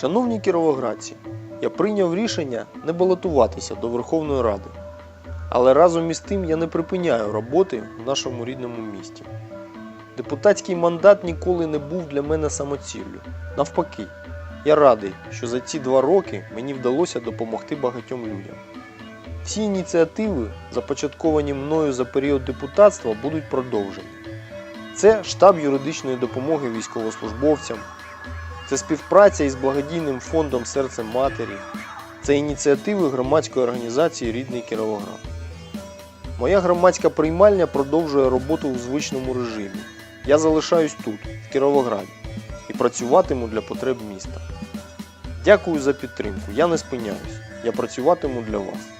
Шановні кіровоградці, я прийняв рішення не балотуватися до Верховної Ради. Але разом із тим я не припиняю роботи в нашому рідному місті. Депутатський мандат ніколи не був для мене самоціллю. Навпаки, я радий, що за ці два роки мені вдалося допомогти багатьом людям. Всі ініціативи, започатковані мною за період депутатства, будуть продовжені. Це штаб юридичної допомоги військовослужбовцям, це співпраця із благодійним фондом Серце Матері, це ініціативи громадської організації Рідний Кіровоград. Моя громадська приймальня продовжує роботу у звичному режимі. Я залишаюсь тут, в Кіровограді, і працюватиму для потреб міста. Дякую за підтримку. Я не спиняюсь. Я працюватиму для вас.